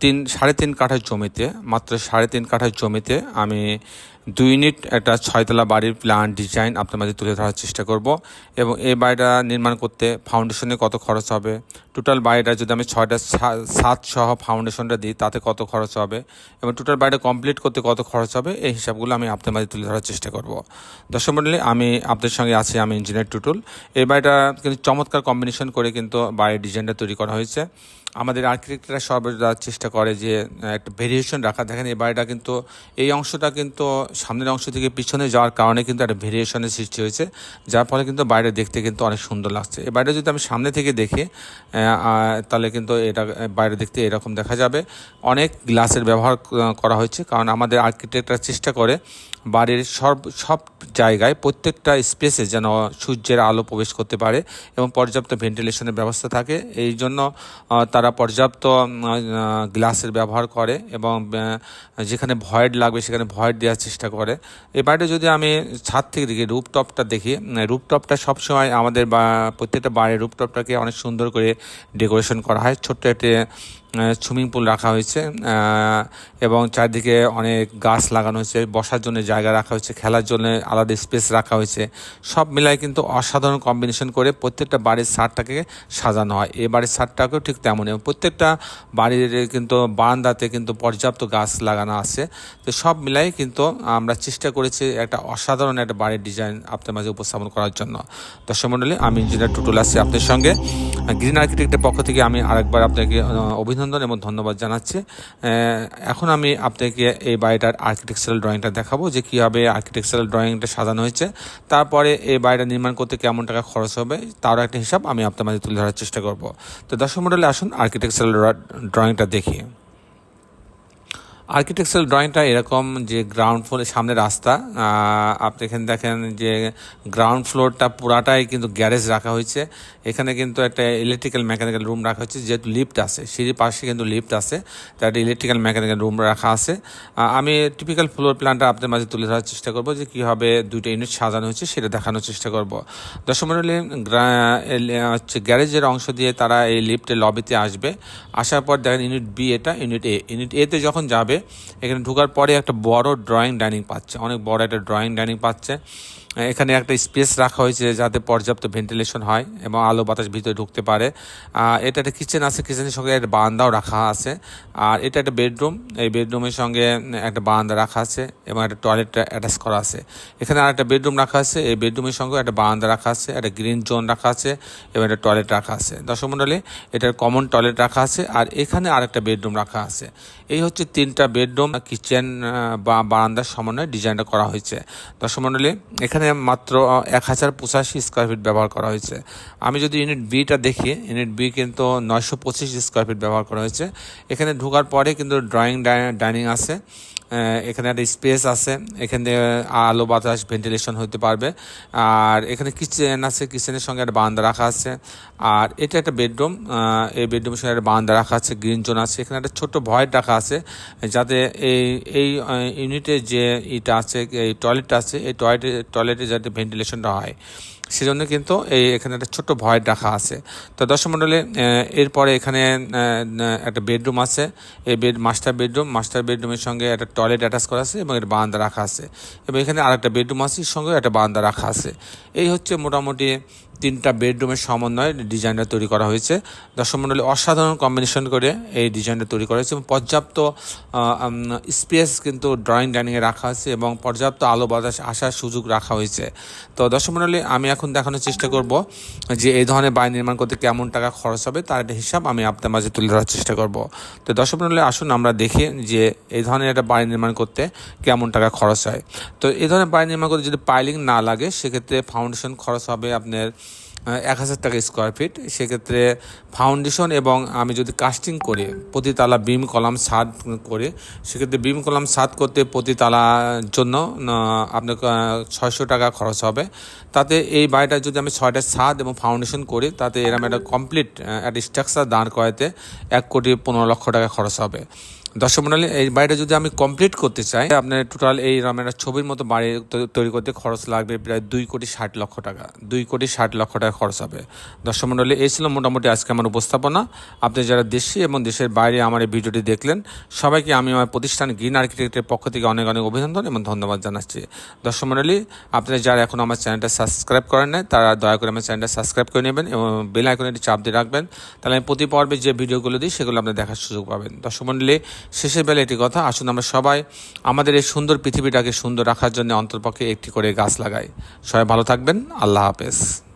তিন, সাড়ে তিন কাঠার জমিতে, মাত্র সাড়ে তিন কাঠার জমিতে আমি দুই ইউনিট একটা ছয়তলা বাড়ির প্ল্যান ডিজাইন আপনার মাঝে তুলে ধরার চেষ্টা করব এবং এই বাড়িটা নির্মাণ করতে ফাউন্ডেশনে কত খরচ হবে? টোটাল বাড়িটা যদি আমি ছয়টা সা- ছাদ সহ ফাউন্ডেশনটা দিই, তাতে কত খরচ হবে? এবং টোটাল বাড়িটা কমপ্লিট করতে কত খরচ হবে? এই হিসাবগুলো আমি আপনার মাঝে তুলে ধরার চেষ্টা করব। দর্শক মণ্ডলী আমি আপনাদের সঙ্গে আছি, আমি ইঞ্জিনিয়ার টুটুল। এই বাড়িটা কিন্তু চমৎকার কম্বিনেশন করে কিন্তু বাড়ির ডিজাইনটা তৈরি করা হয়েছে। আমাদের আর্কিটেক্টরা সর্বদা চেষ্টা করে যে একটা ভেরিয়েশন রাখা। দেখেন এই বাড়িটা কিন্তু এই অংশটা কিন্তু সামনের অংশ থেকে পিছনে যাওয়ার কারণে কিন্তু একটা ভেরিয়েশনের সৃষ্টি হয়েছে যার ফলে কিন্তু বাইরে দেখতে কিন্তু অনেক সুন্দর লাগছে। এই বাড়িটা যদি আমি সামনে থেকে দেখি তাহলে কিন্তু এটা বাইরে দেখতে এরকম দেখা যাবে। অনেক গ্লাসের ব্যবহার করা হয়েছে কারণ আমাদের আর্কিটেক্টরা চেষ্টা করে বাড়ির সব সব জায়গায় প্রত্যেকটা স্পেসে যেন সূর্যের আলো প্রবেশ করতে পারে এবং পর্যাপ্ত ভেন্টিলেশনের ব্যবস্থা থাকে। এই জন্য আহ, তারা পর্যাপ্ত গ্লাসের ব্যবহার করে এবং যেখানে ভয়েড লাগবে সেখানে ভয়েড দেওয়ার চেষ্টা করে। এ বাড়িতে যদি আমি ছাদ থেকে দেখি রুপটপটা দেখি রুপটপটা সবসময় আমাদের বা, প্রত্যেকটা বাড়ির রুপটপটাকে অনেক সুন্দর করে ডেকোরেশন করা হয়। ছোট্ট একটি সুইমিং পুল রাখা হয়েছে এবং চারদিকে অনেক গাছ লাগানো হয়েছে বসার জন্য জায়গা রাখা হয়েছে খেলার জন্য আলাদা স্পেস রাখা হয়েছে। সব মিলাই কিন্তু অসাধারণ কম্বিনেশন করে প্রত্যেকটা বাড়ির ছাদটাকে সাজানো হয়। এই বাড়ির ছাদটাকেও ঠিক তেমন এবং প্রত্যেকটা বাড়ির কিন্তু বারান্দাতে কিন্তু পর্যাপ্ত গাছ লাগানো আছে। তো সব মিলাই কিন্তু আমরা চেষ্টা করেছি একটা অসাধারণ একটা বাড়ির ডিজাইন আপনার মাঝে উপস্থাপন করার জন্য। দর্শক মণ্ডলী আমি ইঞ্জিনিয়ার টুটুল আছি আপনার সঙ্গে। গ্রিন আর্কিটেক্টের পক্ষ থেকে আমি আরেকবার আপনাকে আহ, অভিনন্দন এবং ধন্যবাদ জানাচ্ছি। এখন আমি আপনাকে এই বাড়িটার আর্কিটেকচারাল ড্রয়িংটা দেখাবো, যে কীভাবে আর্কিটেকচারাল ড্রয়িংটা সাজানো হয়েছে। তারপরে এই বাড়িটা নির্মাণ করতে কেমন টাকা খরচ হবে, তারও একটা হিসাব আমি আপনার মাঝে তুলে ধরার চেষ্টা করব। তো দর্শক মডেলে আসুন আর্কিটেকচারাল ড্রয়িংটা দেখি। আর্কিটেকচারাল ড্রয়িংটা এরকম যে গ্রাউন্ড ফ্লোরের সামনে রাস্তা আপনি এখানে দেখেন যে গ্রাউন্ড ফ্লোরটা পুরাটাই কিন্তু গ্যারেজ রাখা হয়েছে। এখানে কিন্তু একটা ইলেকট্রিক্যাল মেকানিক্যাল রুম রাখা হয়েছে, যেহেতু লিফট আছে, সিঁড়ির পাশে কিন্তু লিফট আছে তার একটা ইলেকট্রিক্যাল মেকানিক্যাল রুম রাখা আছে। আমি টিপিক্যাল ফ্লোর প্ল্যানটা আপনার মাঝে তুলে ধরার চেষ্টা করব যে কীভাবে দুইটা ইউনিট সাজানো হয়েছে, সেটা দেখানোর চেষ্টা করব। গ্রা- হচ্ছে গ্যারেজের অংশ দিয়ে তারা এই লিফটের লবিতে আসবে। আসার পর দেখেন ইউনিট বি এটা ইউনিট এ ইউনিট এতে যখন যাবে এখানে ঢোকার পরে একটা বড় ড্রয়িং ডাইনিং পাচ্ছে, অনেক বড় একটা ড্রয়িং ডাইনিং পাচ্ছে। এখানে একটা স্পেস রাখা হয়েছে যাতে পর্যাপ্ত ভেন্টিলেশন হয় এবং আলো বাতাস ভিতরে ঢুকতে পারে। এটা একটা কিচেন আছে কিচেনের সঙ্গে একটা বারান্দাও রাখা আছে। আর এটা একটা বেডরুম এই বেডরুমের সঙ্গে একটা বারান্দা রাখা আছে এবং একটা টয়লেট অ্যাটাচ করা আছে। এখানে আর একটা বেডরুম রাখা আছে, এই বেডরুমের সঙ্গে একটা বারান্দা রাখা আছে, একটা গ্রিন জোন রাখা আছে এবং একটা টয়লেট রাখা আছে। দর্শক মণ্ডলী এটার কমন টয়লেট রাখা আছে আর এখানে আরেকটা বেডরুম রাখা আছে। এই হচ্ছে তিনটা বেডরুম, কিচেন বা বারান্দার সমন্বয়ে ডিজাইনটা করা হয়েছে। দর্শক মণ্ডলী এখানে মাত্র এক হাজার পঁচাশি স্কোয়ার ফিট ব্যবহার করা হয়েছে। আমি যদি ইউনিট বিটা দেখি ইউনিট বি কিন্তু নয়শো পঁচিশ স্কোয়ার ফিট ব্যবহার করা হয়েছে। এখানে ঢোকার পরে কিন্তু ড্রয়িং ডাইনিং আছে। এখানে একটা স্পেস আছে। এখানে আলো, বাতাস ভেন্টিলেশন হতে পারবে। আর এখানে কিচেন আছে। কিচেনের সঙ্গে একটা বারান্দা রাখা আছে। আর এটা একটা বেডরুম এই বেডরুমের সঙ্গে একটা বারান্দা রাখা আছে গ্রিন জোন আছে। এখানে একটা ছোট্ট ভয়েড রাখা আছে, যাতে এই এই ইউনিটে যে ইটা আছে, এই টয়লেটটা আছে, এই টয়লেটে টয়লেটে যাতে ভেন্টিলেশনটা হয়। সেজন্য কিন্তু এই এখানে একটা ছোট ভয়েড রাখা আছে। তো দর্শক মণ্ডলী এরপরে এখানে একটা বেডরুম আছে। এই বেড, মাস্টার বেডরুম, মাস্টার বেডরুমের সঙ্গে একটা টয়লেট অ্যাটাচ করা আছে এবং একটা বারান্দা রাখা আছে। এবং এখানে আর একটা বেডরুম আছে এর সঙ্গে একটা বারান্দা রাখা আছে। এই হচ্ছে মোটামুটি তিনটা বেডরুমের সমন্বয়ে ডিজাইনটা তৈরি করা হয়েছে। দর্শক মণ্ডলী অসাধারণ কম্বিনেশন করে এই ডিজাইনটা তৈরি করা হয়েছে এবং পর্যাপ্ত স্পেস কিন্তু ড্রয়িং ডাইনিংয়ে রাখা হয়েছে এবং পর্যাপ্ত আলো বাতাস আসার সুযোগ রাখা হয়েছে। তো দর্শক মণ্ডলী আমি এখন দেখানোর চেষ্টা করব যে এই ধরনের বাড়ি নির্মাণ করতে কেমন টাকা খরচ হবে, তার একটা হিসাব আমি আপনার মাঝে তুলে ধরার চেষ্টা করব। তো দর্শক মণ্ডলী আসুন আমরা দেখি যে এই ধরনের একটা বাড়ি নির্মাণ করতে কেমন টাকা খরচ হয়। তো এই ধরনের বাড়ি নির্মাণ করতে যদি পাইলিং না লাগে, সেক্ষেত্রে ফাউন্ডেশন খরচ হবে আপনার এক হাজার টাকা স্কোয়ার ফিট সেক্ষেত্রে ফাউন্ডেশন এবং আমি যদি কাস্টিং করি প্রতি তালা বিম কলাম ছাদ করে, সেক্ষেত্রে বিম কলাম ছাদ করতে প্রতি তালার জন্য আপনার ছয়শো টাকা খরচ হবে। তাতে এই বাড়িটা যদি আমি ছয়টা ছাদ এবং ফাউন্ডেশন করি, তাতে এরকম একটা কমপ্লিট একটা স্ট্রাকচার দাঁড় করাতে এক কোটি পনেরো লক্ষ টাকা খরচ হবে। দর্শক মন্ডলী, এই বাড়িটা যদি আমি কমপ্লিট করতে চাই, আপনার টোটাল এই রকমের ছবির মতো বাড়ি তৈরি করতে খরচ লাগবে প্রায় দুই কোটি ষাট লক্ষ টাকা। দুই কোটি ষাট লক্ষ টাকা খরচ হবে। দর্শক মন্ডলী, এই ছিল মোটামুটি আজকে আমার উপস্থাপনা। আপনি যারা দেশে এবং দেশের বাইরে আমার এই ভিডিওটি দেখলেন, সবাইকে আমি আমার প্রতিষ্ঠান গ্রিন আর্কিটেক্টের পক্ষ থেকে অনেক অনেক অভিনন্দন এবং ধন্যবাদ জানাচ্ছি। দর্শক মন্ডলী আপনারা যারা এখন আমার চ্যানেলটা সাবস্ক্রাইব করেন নাই, তারা দয়া করে আমার চ্যানেলটা সাবস্ক্রাইব করে নেবেন এবং বেল আইকনে চাপ দিয়ে রাখবেন। তাহলে আমি প্রতি পর্বে যে ভিডিওগুলো দিই, সেগুলো আপনি দেখার সুযোগ পাবেন। দর্শক মন্ডলী শেষের বেলা এটি কথা, আসুন আমরা সবাই আমাদের এই সুন্দর পৃথিবীটাকে সুন্দর রাখার জন্য অন্তর্পক্ষে একটি করে গাছ লাগাই। সবাই ভালো থাকবেন, আল্লাহ হাফেজ।